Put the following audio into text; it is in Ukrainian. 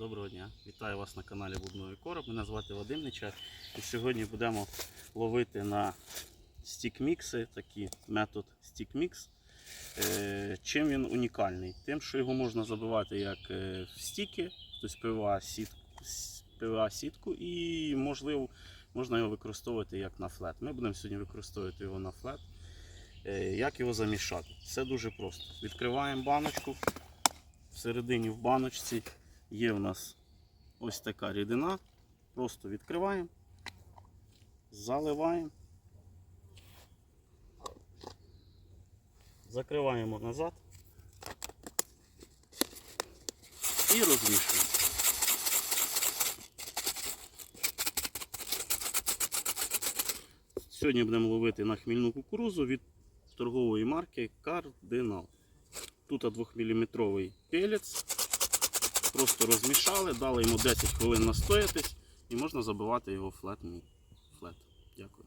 Доброго дня! Вітаю вас на каналі Бубновий Короб. Мене звати Вадим Нечай. І сьогодні будемо ловити на стік-мікси, такий метод стік-мікс. Е, Чим він унікальний? Тим, що його можна забивати як е, в стіки, тобто сітку, сітку і можливо можна його використовувати як на флет. Ми будемо сьогодні використовувати його на флет. Е, Як його замішати? Все дуже просто. Відкриваємо баночку. Всередині в баночці є у нас ось така рідина. Просто відкриваємо, заливаємо, закриваємо назад і розмішуємо. Сьогодні будемо ловити на хмільну кукурузу від торгової марки Кардинал. Тут 2-мм пелець. Просто розмішали, дали йому 10 хвилин настоятись і можна забивати його флетний флет. Дякую.